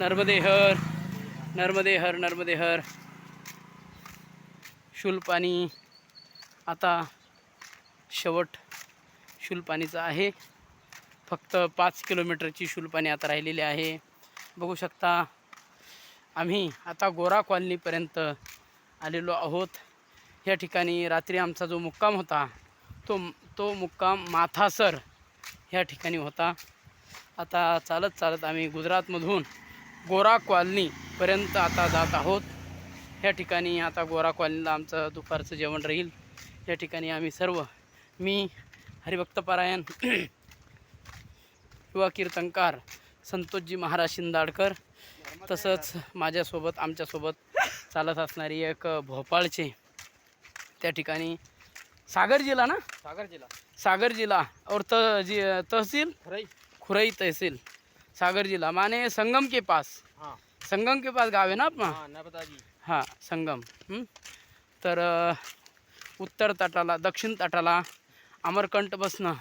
नर्मदे हर नर्मदे हर नर्मदे हर शूलपाणी आता शेवट शूलपाणीचं आहे. फक्त पाच किलोमीटरची शूलपाणी आता राहिलेली आहे. बघू शकता आम्ही आता गोरा कॉलनीपर्यंत आलेलो आहोत. या ठिकाणी रात्री आमचा जो मुक्काम होता तो तो मुक्काम माथासर ह्या ठिकाणी होता. आता चालत चालत आम्ही गुजरातमधून गोरा कॉलनीपर्यंत आता जात आहोत. या ठिकाणी आता गोरा कॉलनीला आमचं दुपारचं जेवण राहील. या ठिकाणी आम्ही सर्व मी हरिभक्तपारायण युवा कीर्तनकार संतोषजी महाराज शिंदाडकर तसंच माझ्यासोबत आमच्यासोबत चालत असणारी एक भोपाळचे त्या ठिकाणी सागर जिल्हा ना? सागर जिला सागर जिला और त जी तहसील? खरई. खुरई तहसील. सागर जिला माने संगम के पास। हाँ। संगम के पास गाव आहे ना आपला हाँ नर्मदा जी हां संगम। हं? तर अ, उत्तर तटाला दक्षिण तटाला अमरकंटपासनं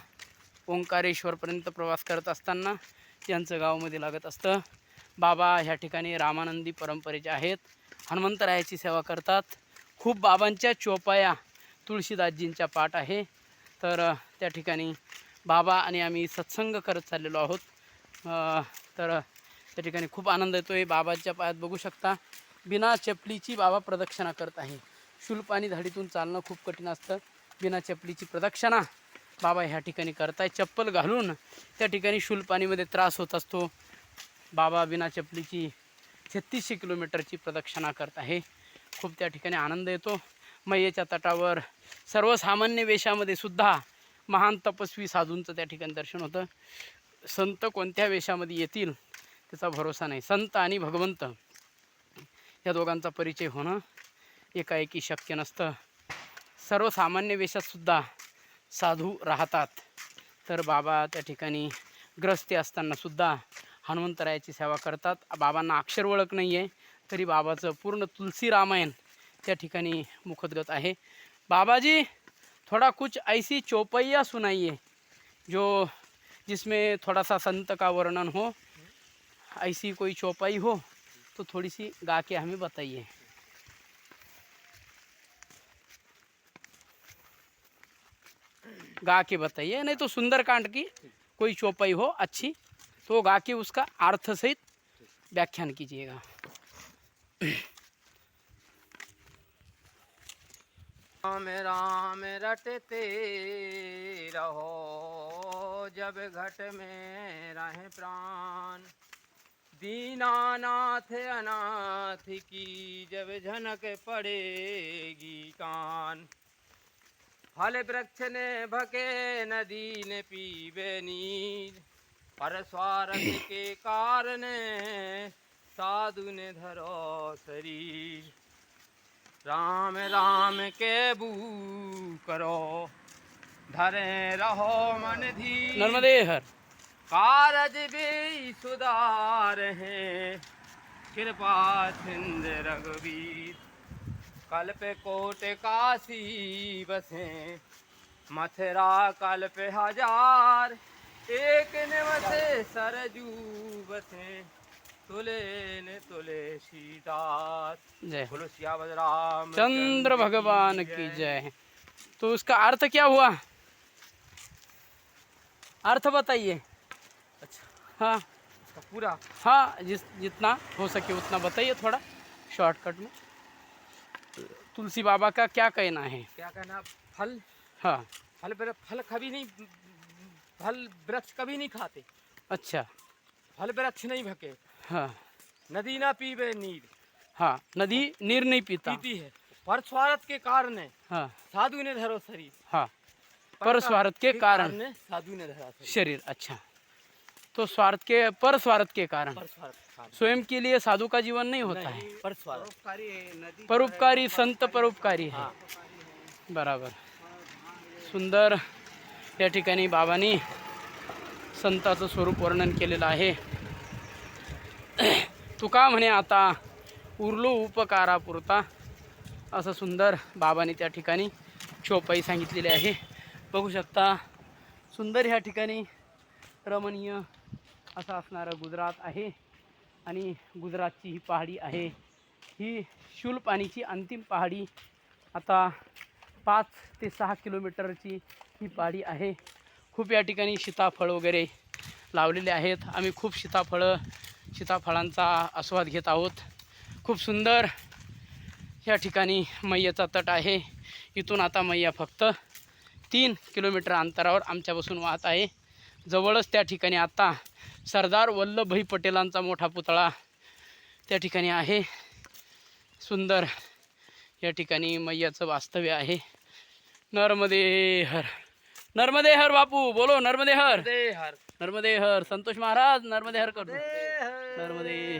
ओंकारेश्वरपर्यंत प्रवास करत असताना यांचं गावामध्ये लागत असतं. बाबा ह्या ठिकाणी रामानंदी परंपरेचे आहेत. हनुमंतरायाची सेवा करतात. खूप बाबांच्या चोपाया तुळशीदासजींच्या पाठ आहे. तर अ, त्या ठिकाणी बाबा आणि आम्ही सत्संग करत चाललेलो आहोत. तर त्या ठिकाणी खूप आनंद येतो आहे बाबाच्या पायात बघू शकता बिना चपलीची बाबा प्रदक्षिणा करत आहे. शूलपाणी धाडीतून चालणं खूप कठीण असतं. बिना चपलीची प्रदक्षिणा बाबा ह्या ठिकाणी करताय. चप्पल घालून त्या ठिकाणी शूलपाणीमध्ये त्रास होत असतो. बाबा बिना चपलीची छत्तीसशे किलोमीटरची प्रदक्षिणा करत आहे. खूप त्या ठिकाणी आनंद येतो. मैयेच्या तटावर सर्वसामान्य वेशामध्ये सुद्धा महान तपस्वी साधूंचं त्या ठिकाणी दर्शन होतं. संत कोणत्या वेशामध्ये येतील त्याचा भरोसा नाही. संत आणि भगवंत या दोघांचा परिचय होणं एकाएकी शक्य नसतं. सर्वसामान्य वेशातसुद्धा साधू राहतात. तर बाबा त्या ठिकाणी ग्रस्ते असतानासुद्धा हनुमंतरायाची सेवा करतात. बाबांना अक्षर ओळख नाही आहे तरी बाबाचं पूर्ण तुलसी रामायण त्या ठिकाणी मुखोद्गत आहे. बाबाजी थोड़ा कुछ ऐसी चौपैया सुनाइए जो जिसमें थोड़ा सा संत का वर्णन हो, ऐसी कोई चौपाई हो तो थोड़ी सी गा के हमें बताइए। गा के बताइए, नहीं तो सुंदरकांड की कोई चौपाई हो अच्छी तो गा के उसका अर्थ सहित व्याख्यान कीजिएगा। राम राम रटते रहो। जब घट में रहे प्राण। दीनानाथ अनाथ की जब झनक पड़ेगी कान। फल वृक्ष ने भके नदी ने पीबे नीर। पर स्वार्थ के कारण साधु ने धरो शरीर। राम राम के बू करो। धरे रहो मन धी। नर्मदे हर। कारज भी सुधार है। कृपा सिंध रघुवीर। कल्प कोट काशी बसे। मथुरा कल्प हज़ार। एक निवसे सरजू बसे। तुले ने तुले सीतास जय। बोलो राम चंद्र भगवान की जय। तो उसका अर्थ क्या हुआ? अर्थ बताइए। अच्छा हाँ। इसका पूरा। हाँ जिस जितना हो सके उतना बताइए थोड़ा शॉर्टकट में। तुलसी बाबा का क्या कहना है? क्या कहना? फल? हाँ। फल फल कभी नहीं फल वृक्ष कभी नहीं खाते। अच्छा। फल वृक्ष नहीं भके। हाँ। नदी ना पीवे नीर। हाँ नदी नीर नहीं पीता। पीती है। पर स्वार्थ के कारण है। हाँ। साधु ने धरो शरीर। हाँ। पर स्वार्थ के कारण। साधु ने धरा शरीर अच्छा। तो स्वार्थ के पर स्वार्थ के कारण। स्वयं के लिए साधु का जीवन नहीं होता है। पर स्वार्थ परोपकारी संत परोपकारी है। हाँ। बराबर। सुंदर या ठिकाणी बाबांनी संताचं स्वरूप वर्णन केलेलं आहे. तुका म्हणे आता उरलो उपकारापुरता असं सुंदर बाबांनी त्या ठिकाणी चोपाई सांगितलेली आहे. बघू शकता सुंदर ह्या ठिकाणी रमणीय असं असणारं गुजरात आहे. आणि गुजरातची ही पहाडी आहे. ही शूलपाणीची अंतिम पहाडी आता पाच ते सहा किलोमीटरची ही पहाडी आहे. खूप या ठिकाणी सीताफळ वगैरे लावलेले आहेत. आम्ही खूप सीताफळं सीताफळांचा आस्वाद घेत आहोत. खूप सुंदर या ठिकाणी मैयाचा तट आहे. इथून आता मैया फक्त तीन किलोमीटर अंतरावर आमच्यापासून वाहत आहे. जवळच त्या ठिकाणी आता सरदार वल्लभभाई पटेलांचा मोठा पुतळा त्या ठिकाणी आहे. सुंदर या ठिकाणी मैयाचं वास्तव्य आहे. नर्मदे हर नर्मदे हर बापू बोलो नर्मदे हर नर्मदे हर संतोष महाराज नर्मदे हर कर. नर्मदे